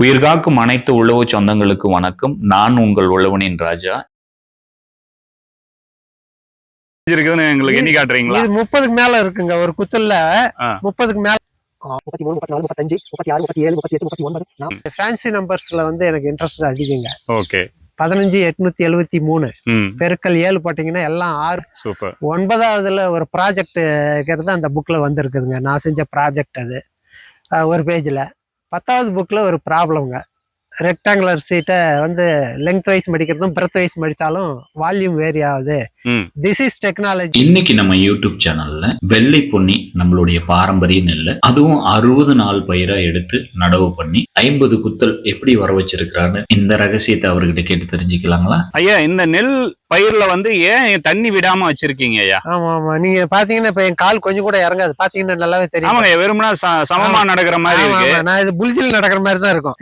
உயிர்காக்கும் அனைத்து உழவு சொந்தங்களுக்கு வணக்கம். நான் உங்கள் உழவனின் ராஜா. இருக்குதுன்னு எங்களுக்கு எண்ணி காட்டுறீங்களா? இது முப்பதுக்கு மேல இருக்குங்க. ஒரு குத்துல. முப்பதுக்கு மேல முப்பத்தி மூணு முப்பத்தி நாலு முப்பத்தஞ்சு முப்பத்தி ஆறு முப்பத்தி ஏழு முப்பத்தி எட்டு முப்பத்தி ஒன்பது ஃபேன்சி நம்பர்ஸ்ல வந்து எனக்கு இன்ட்ரெஸ்ட் அதிகங்க. ஓகே. பதினஞ்சு எட்நூத்தி எழுவத்தி மூணு. பெருக்கல் ஏழு போட்டீங்கன்னா எல்லாம் ஆறு. சூப்பர். ஒன்பதாவதுல ஒரு ப்ராஜெக்ட் இருக்கிறது அந்த புக்ல வந்திருக்குதுங்க. நான் செஞ்ச ப்ராஜெக்ட் அது. ஒரு பேஜ்ல பத்தாவது புக்கில் ஒரு ப்ராப்ளம்ங்க ரெக்டாங்குலர் சீட்டை வந்து லெங்த் வைஸ் மடிக்கிறதும் பிரெத் வைஸ் மடித்தாலும் வால்யூம் வேரி ஆகுது. திஸ் இஸ் டெக்னாலஜி இன்னைக்கு நம்ம யூடியூப் சேனல்ல வெள்ளை பொன்னி நம்மளுடைய பாரம்பரிய நெல்லை அதுவும் அறுபது நாள் பயிரா எடுத்து நடவு பண்ணி ஐம்பது குத்தல் எப்படி வர வச்சிருக்கிறான்னு இந்த ரகசியத்தை அவர்கிட்ட கேட்டு தெரிஞ்சுக்கலாங்களா? ஐயா இந்த நெல் பயிர்ல வந்து ஏன் தண்ணி விடாம வச்சிருக்கீங்க ஐயா? ஆமா ஆமா. நீங்க பாத்தீங்கன்னா இப்ப என் கால் கொஞ்சம் கூட இறங்காது. பாத்தீங்கன்னா நல்லாவே தெரியும். ஆமாங்க வெறுமனா ச- சமமா நடக்கிற மாதிரி. நான் இது புலிஜில் நடக்கிற மாதிரி தான் இருக்கும்.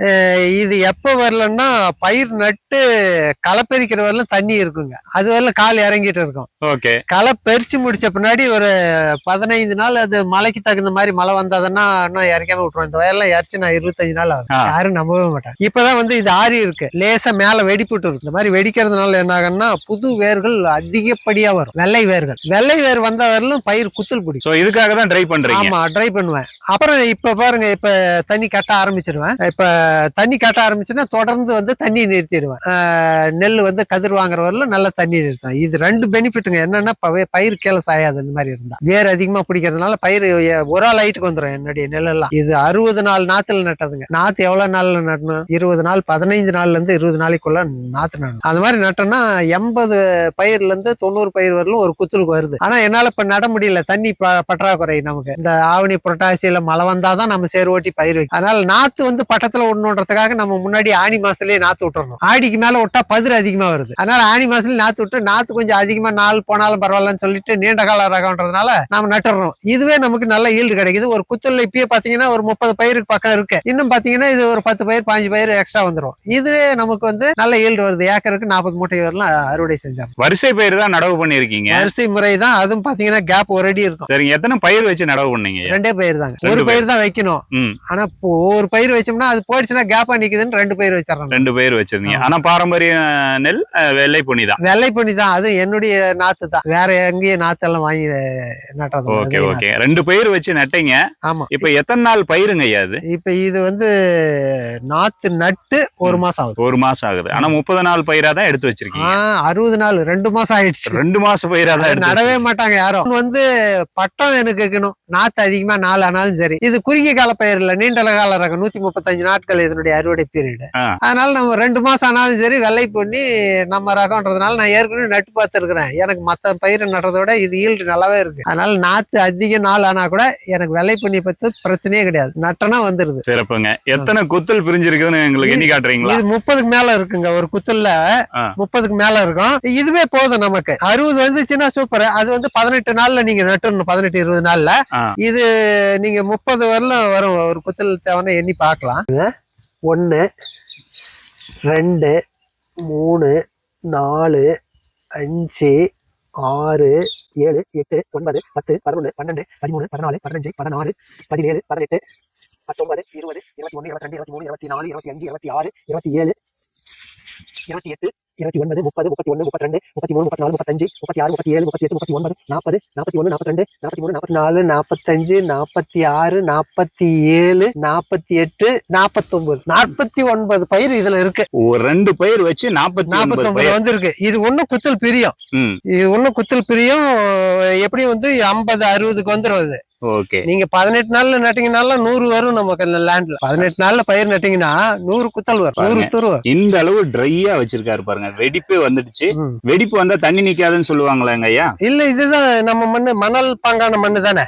இது எப்ப வரலன்னா பயிர் நட்டு களை பறிக்கிற வரலும் தண்ணி இருக்குங்க. அது வரலும் கால் இறங்கிட்டு இருக்கும். ஓகே. களை பறிச்சு முடிச்ச பின்னாடி ஒரு பதினைந்து நாள் அது மழைக்கு தகுந்த மாதிரி மழை வந்ததுன்னா இன்னும் இறக்காம விட்டுருவோம் இந்த வயல்லாம் இறச்சி நான் இருபத்தஞ்சு நாள் ஆகுது. யாரும் நம்பவே மாட்டாங்க. இப்பதான் வந்து இது ஆறி இருக்கு. லேசா மேல வெடிப்புட்டு இருக்கு. இந்த மாதிரி வெடிக்கிறதுனால என்ன ஆகும்னா புது வேர்கள் அதிகப்படியா வரும். வெள்ளை வேர்கள். வெள்ளை வேர் வந்த வரலும் பயிர் குத்தல் பிடிக்கும். இதுக்காக தான் ட்ரை பண்றீங்க. ஆமா ட்ரை பண்ணுவேன். அப்புறம் இப்ப பாருங்க இப்ப தண்ணி கட்ட ஆரம்பிச்சிருவேன். இப்ப தண்ணி கட்ட ஆரம்பிச்சுன்னா தொடர்ந்து வந்து தண்ணி நிறுத்திடுவேன். நெல் வந்து கதிர் வாங்குறவரில் நல்லா தண்ணி நிறுத்தும் இது ரெண்டு பெனிஃபிட்டுங்க என்னன்னா பயிர் கீழே சாயாது இந்த மாதிரி இருந்தா. வேர் அதிகமா பிடிக்கிறதுனால பயிர் ஒரு ஆள் ஹைட்டுக்கு வந்துடும் என்னுடைய நெல்லெல்லாம். இது அறுபது நாள் நாத்துல நட்டதுங்க. நாத்து எவ்வளவு நாள்ல நடணும் இருபது நாள் பதினைந்து நாள்ல இருந்து இருபது நாளைக்குள்ள நாத்து நடணும். அந்த மாதிரி நட்டோம்னா எண்பது பயிர்ல இருந்து தொண்ணூறு பயிர் வரலும் ஒரு குத்துருக்கு வருது. ஆனா என்னால இப்ப நட முடியல. தண்ணி ப- பற்றாக்குறை நமக்கு. இந்த ஆவணி புரட்டாசியில மழை வந்தாதான் நம்ம சேர் ஓட்டி பயிர் வைக்கும் அதனால நாத்து வந்து பட்டத்துல விடணுன்றதுக்காக நம்ம முன்னாடி ஆணி மாசத்துலயே நாத்து விட்டுறணும். ஆடிக்கு மேல விட்டா பதிர் அதிகமா வருது. அதனால ஆணி மாசத்துல நாத்து விட்டு நாத்து கொஞ்சம் அதிகமா நாள் போனாலும் பரவாயில்லன்னு சொல்லிட்டு நீண்ட கால ரகம்ன்றதுனால நம்ம நட்டுறோம் இதுவே நமக்கு நல்ல ஈல்டு கிடைக்குது. ஒரு குத்துல இப்பயே பாத்தீங்கன்னா ஒரு முப்பது பயிருக்கு பக்கம் இருக்கு. இன்னும் பாத்தீங்கன்னா இது ஒரு பத்து பயிர் பாஞ்சு பயிர் எக்ஸ்ட்ரா வந்துரும். இதுவே நமக்கு வந்து நல்ல ஈல்டு வருது. ஏக்கருக்கு நாற்பது மூட்டை வரலாம் அறுவடை செஞ்சாங்க வரிசை பயிர் தான் நடவு பண்ணிருக்கீங்க அரிசி முறை தான். அதுவும் பாத்தீங்கன்னா கேப் ஒரு அடி இருக்கும். சரிங்க. எத்தனை பயிர் வச்சு நடவு பண்ணீங்க? ரெண்டே பயிர் தாங்க. ஒரு பயிர் தான் வைக்கணும். ஆனா ஒரு பயிர் வச்சோம்னா அது போயிடுச்சுன்னா கேப்பா நிக்குதுன்னு ரெண்டு பயிர் வச்சிடறோம் ரெண்டு பயிர் வச்சிருந்தீங்க. ஆனா பாரம்பரிய நெல் வெள்ளை பொன்னி தான். வெள்ளை பண்ணி தான். அது என்னுடைய நாத்து தான். வேற எங்கேயும் நாத்து எல்லாம் வாங்கி நட்டது ஓகே ஓகே. ரெண்டு பயிர் வச்சு நட்டீங்க. ஆமா. இப்ப எத்தனை நாள் பயிருங்க ஐயா அது இப்ப இது வந்து நாத்து நட்டு ஒரு. மாசம் ஆகுது. ஒரு மாசம் ஆகுது. ஆனா முப்பது நாள் பயிரா தான் எடுத்து வச்சிருக்கீங்க? அறுபது நாள் ரெண்டு மாசம் ஆயிடுச்சு. ரெண்டு மாசம் பயிரா தான் நடவே மாட்டாங்க யாரும். வந்து பட்டம் எனக்கு இருக்கணும் நாத்து அதிகமா நாலு ஆனாலும் சரி. இது குறுகிய கால பயிர் இல்ல நீண்ட கால ரகம் நூத்தி முப்பத்தஞ்சு நாட்கள் இதனுடைய அறுவடை பீரியட். அதனால நம்ம ரெண்டு மாசம் ஆனாலும் சரி வெள்ளை பண்ணி நம்ம ரகம்ன்றதுனால நான் ஏற்கனவே நட்டு பார்த்துருக்கிறேன். எனக்கு மத்த பயிர் நடுறதை விட இது ஈல்டு நல்லாவே இருக்கு. அதனால நாத்து அதிக நாள் ஆனா கூட எனக்கு வெள்ளை பண்ணி பத்தி பிரச்சனையே கிடையாது. நட்டனா வந்துருது. சிறப்புங்க. எத்தனை குத்தல் பிரிஞ்சிருக்குதுன்னு எங்களுக்கு எண்ணி காட்டுறீங்களா? இது முப்பதுக்கு மேல இருக்குங்க. ஒரு குத்துல ஆ. முப்பதுக்கு மேல இருக்கும். இதுவே போதும் நமக்கு. அறுபது வந்துச்சுன்னா சூப்பர் அது வந்து பதினெட்டு நாள்ல நீங்க நட்டுறணும் பதினெட்டு இருபது நாள்ல. இது நீங்க முப்பது வரலும் வரும். ஒரு குத்தில் தேவைன்னா எண்ணி பார்க்கலாம். ஒன்று ரெண்டு மூணு நாலு அஞ்சு ஆறு ஏழு எட்டு ஒன்பது பத்து பதினொன்று பன்னெண்டு பதிமூணு பதினாலு பதினஞ்சு பதினாறு பதினேழு பதினெட்டு பத்தொன்பது இருபது இருபத்தி ஒன்று இருபத்தி ரெண்டு இருபத்தி மூணு இருபத்தி நாலு இருபத்தி அஞ்சு இருபத்தி ஆறு இருபத்தி ஏழு இருபத்தி எட்டு இருபத்தி ஒன்பது முப்பது முப்பத்தி ஒன்று முப்பத்தி ரெண்டு முப்பத்தி மூணு முப்பத்தி நாலு முப்பத்தஞ்சு முப்பத்தி ஆறு முப்பத்தி ஏழு முப்பத்தி எட்டு முப்பத்தி ஒன்பது நாற்பது நாற்பத்தி ஒன்று நாற்பத்தி ரெண்டு நாற்பத்தி மூணு நாற்பத்தி நாலு நாற்பத்தஞ்சு நாற்பத்தி ஆறு நாற்பத்தி ஏழு நாற்பத்தி எட்டு நாற்பத்தொன்பது நாற்பத்தி ஒன்பது பயிர் இதுல இருக்கு. ஒரு ரெண்டு பயிர் வச்சு நாற்பத்தி ஒன்பது நாற்பத்தொன்பது பயிர். வந்திருக்கு. இது ஒண்ணும் குத்தல் பிரியம். இது ஒண்ணும் குத்தல் பிரியம் எப்படி வந்து ஐம்பது அறுபதுக்கு வந்துடும் ஓகே. நீங்க பதினெட்டு நாள்ல நட்டீங்கனால நூறு வரும் நமக்கு அந்த லேண்ட்ல பதினெட்டு நாள்ல பயிர் நட்டீங்கன்னா நூறு குத்தல் வரும். நூறு. துரு இந்த அளவு ட்ரையா வச்சிருக்காரு பாருங்க. வெடிப்பே வந்துடுச்சு. வெடிப்பு வந்தா தண்ணி நிக்காதுன்னு சொல்லுவாங்களேங்க ஐயா? இல்ல இதுதான் நம்ம மண்ணு மணல் பாங்கான மண்ணு தானே?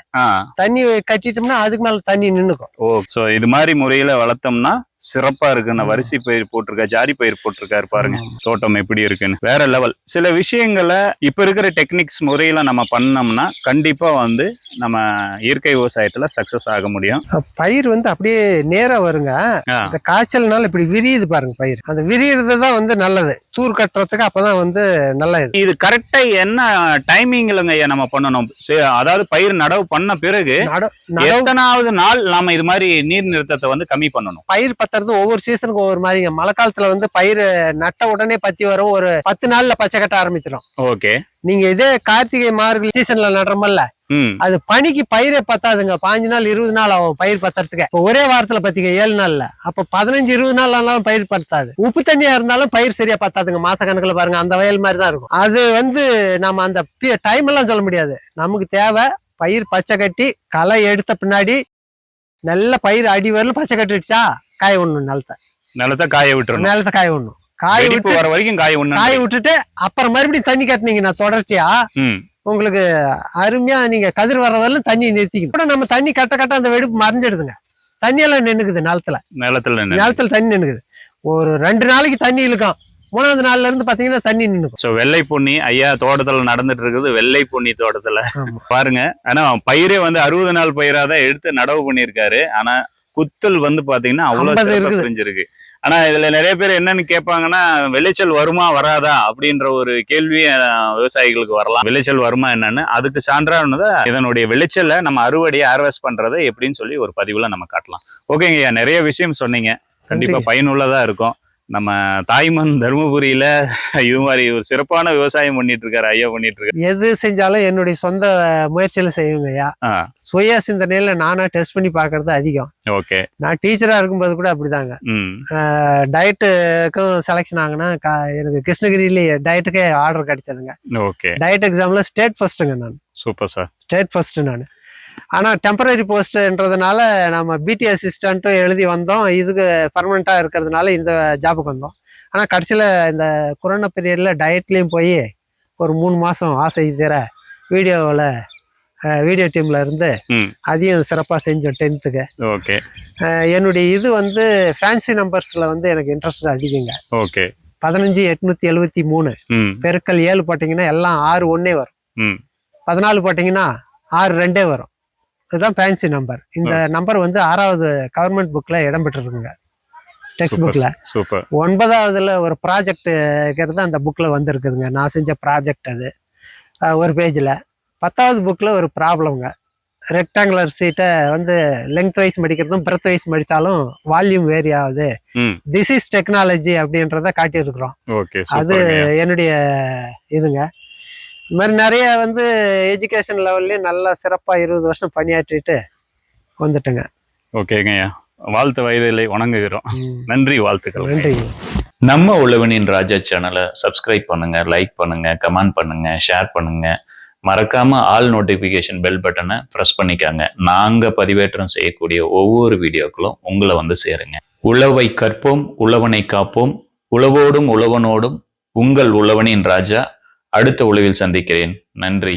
தண்ணி கட்டிட்டோம்னா அதுக்கு மேல தண்ணி நின்னுக்கும். ஓ சோ இது மாதிரி முறையில வளர்த்தோம்னா சிறப்பா இருக்கு. நான் ம். வரிசை பயிர் போட்டிருக்கா ஜாரி பயிர் போட்டிருக்காரு பாருங்க. தோட்டம் எப்படி இருக்குன்னு. வேற லெவல் சில விஷயங்களை இப்ப இருக்கிற டெக்னிக்ஸ் முறையில நம்ம பண்ணோம்னா கண்டிப்பா வந்து நம்ம இயற்கை விவசாயத்துல சக்சஸ் ஆக முடியும். பயிர் வந்து அப்படியே நேரா வருங்க. இந்த காய்ச்சல்னால இப்படி விரியுது பாருங்க பயிர். அந்த விரியறது தான் வந்து நல்லது. தூர் கட்டுறதுக்கு அப்பதான் வந்து நல்ல இது. இது கரெக்டா என்ன டைமிங்லங்க ஐயா நம்ம பண்ணணும். சே- அதாவது பயிர் நடவு பண்ண பிறகு நட- நடவு எத்தனாவது நாள் நாம இது மாதிரி நீர் நிறுத்தத்தை வந்து கம்மி பண்ணணும்? பயிர் பத்துறது ஒவ்வொரு சீசனுக்கு ஒவ்வொரு மாதிரிங்க. மழை காலத்துல வந்து பயிர் நட்ட உடனே பத்தி வரும். ஒரு பத்து நாள்ல பச்சை கட்ட ஆரம்பிச்சிடும் ஓகே. நீங்க இதே கார்த்திகை மார்கழி சீசன்ல நடுறோமல்ல அது பனிக்கு பயிரே பத்தாதுங்க. பாஞ்சு நாள் இருபது நாள் ஆகும் பயிர் பத்துறதுக்கு. இப்ப ஒரே வாரத்துல பத்திங்க ஏழு நாள்ல. அப்ப பதினஞ்சு இருபது நாள் ஆனாலும் பயிர் பத்தாது. உப்பு தண்ணியா இருந்தாலும் பயிர் சரியா பத்தாதுங்க. மாச கணக்குல பாருங்க. அந்த வயல் மாதிரி தான் இருக்கும். அது வந்து நம்ம அந்த டைம் எல்லாம் சொல்ல முடியாது. நமக்கு தேவை பயிர் பச்சை கட்டி களை எடுத்த பின்னாடி நல்ல பயிர் அடி வரலும் பச்சை கட்டிடுச்சா? காய விடணும் நிலத்தை. நிலத்தை காய விட்டுறணும். நிலத்தை காய விடணும். காய விட்டு வர வரைக்கும் காய விடணும் காய விட்டுட்டு அப்புறம் மறுபடியும் தண்ணி கட்டினீங்கன்னா தொடர்ச்சியா உங்களுக்கு அருமையா நீங்க கதிர் வர வரலும் தண்ணி நிறுத்திக்கணும். கூட நம்ம தண்ணி கட்ட கட்ட அந்த வெடிப்பு மறைஞ்சிடுதுங்க. தண்ணி எல்லாம் நின்னுக்குது நிலத்துல. நிலத்துல நிலத்துல தண்ணி நின்னுக்குது. ஒரு ரெண்டு நாளைக்கு தண்ணி இழுக்கும். மூணாவது நாள்ல இருந்து பாத்தீங்கன்னா தண்ணி நின்னுக்கும். சோ வெள்ளை பொன்னி ஐயா தோட்டத்துல நடந்துட்டு இருக்குது வெள்ளை பொன்னி தோட்டத்துல. பாருங்க. ஆனா பயிரே வந்து அறுபது நாள் பயிரா தான் எடுத்து நடவு பண்ணியிருக்காரு. ஆனா குத்தல் வந்து பாத்தீங்கன்னா அவ்வளவு 50 சிறப்பா இருக்குது. தெரிஞ்சிருக்கு ஆனா இதுல நிறைய பேர் என்னன்னு கேட்பாங்கன்னா விளைச்சல் வருமா வராதா? அப்படின்ற ஒரு கேள்வி விவசாயிகளுக்கு வரலாம். விளைச்சல் வருமா என்னன்னு? அதுக்கு சான்றானதை இதனுடைய விளைச்சலை நம்ம அறுவடையை ஹார்வெஸ்ட் பண்றதை எப்படின்னு சொல்லி ஒரு பதிவுல நம்ம காட்டலாம். ஓகேங்க ஐயா நிறைய விஷயம் சொன்னீங்க. கண்டிப்பா பயனுள்ளதா இருக்கும். நம்ம தாய்மண் தருமபுரியில இது மாதிரி ஒரு சிறப்பான விவசாயம் பண்ணிட்டு இருக்காரு ஐயா பண்ணிட்டு இருக்காரு எது செஞ்சாலும் என்னுடைய சொந்த முயற்சியில செய்வேங்கய்யா ஆ. சுய சிந்தனையில நானா டெஸ்ட் பண்ணி பாக்குறது அதிகம். ஓகே. நான் டீச்சரா இருக்கும்போது கூட அப்படிதாங்க. டயட்டுக்கும் செலெக்ஷன் ஆகுனா எனக்கு கிருஷ்ணகிரியிலேயே டயட்டுக்கே ஆர்டர் கிடைச்சதுங்க. ஓகே. டயட் எக்ஸாம்ல ஸ்டேட் ஃபர்ஸ்ட்டுங்க நான். Super sir. ஸ்டேட் ஃபர்ஸ்ட் நான். ஆனால் டெம்பரரி போஸ்ட்ன்றதுனால நம்ம பிடி அசிஸ்டண்ட்டும் எழுதி வந்தோம். இதுக்கு பர்மனெண்ட்டாக இருக்கிறதுனால இந்த ஜாபுக்கு வந்தோம். ஆனால் கடைசியில் இந்த கொரோனா பீரியடில் டயட்லேயும் போய் ஒரு மூணு மாதம் ஆசை தீர வீடியோவில் வீடியோ டீமில் இருந்து. அதையும் சிறப்பாக செஞ்சோம் டென்த்துக்கு ஓகே. என்னுடைய இது வந்து ஃபேன்சி நம்பர்ஸில் வந்து எனக்கு இன்ட்ரெஸ்ட் அதிகங்க. ஓகே. பதினஞ்சு எட்நூற்றி எழுபத்தி மூணு. பெருக்கல் ஏழு போட்டிங்கன்னா எல்லாம் ஆறு ஒன்றே வரும். பதினாலு போட்டிங்கன்னா ஆறு ரெண்டே வரும். இதுதான் ஃபேன்சி நம்பர் இந்த நம்பர் வந்து ஆறாவது கவர்மெண்ட் புக்கில் இடம் பெற்றிருக்குங்க. டெக்ஸ்ட். புக்கில் சூப்பர். ஒன்பதாவதுல ஒரு ப்ராஜெக்ட்டுங்கிறது அந்த புக்கில் வந்திருக்குதுங்க. நான் செஞ்ச ப்ராஜெக்ட் அது. ஒரு பேஜில் பத்தாவது புக்கில் ஒரு ப்ராப்ளம்ங்க ரெக்டாங்குலர் சீட்டை வந்து லெங்த் வைஸ் மடிக்கிறதும் பிரெத் வைஸ் மடித்தாலும் வால்யூம் வேரி ஆகுது திஸ் இஸ் டெக்னாலஜி அப்படின்றத காட்டியிருக்கிறோம். அது என்னுடைய இதுங்க. இந்த மாதிரி நிறைய வந்து எஜுகேஷன் லெவல்லையும் நல்லா சிறப்பாக இருபது வருஷம் பணியாற்றிட்டு வந்துட்டுங்க. ஓகேங்க ஐயா வாழ்த்து வயதிலை வணங்குகிறோம். நன்றி வாழ்த்துக்கள். நன்றி. நம்ம உழவனின் ராஜா சேனலை சப்ஸ்கிரைப் பண்ணுங்க லைக் பண்ணுங்க கமெண்ட் பண்ணுங்க ஷேர் பண்ணுங்க. மறக்காம ஆல் நோட்டிபிகேஷன் பெல் பட்டனை ப்ரெஸ் பண்ணிக்காங்க. நாங்க பதிவேற்றம் செய்யக்கூடிய ஒவ்வொரு வீடியோக்களும் உங்களை வந்து சேருங்க. உழவை கற்போம் உழவனை காப்போம். உழவோடும் உழவனோடும் உங்கள் உழவனின் ராஜா அடுத்த உழவில் சந்திக்கிறேன். நன்றி.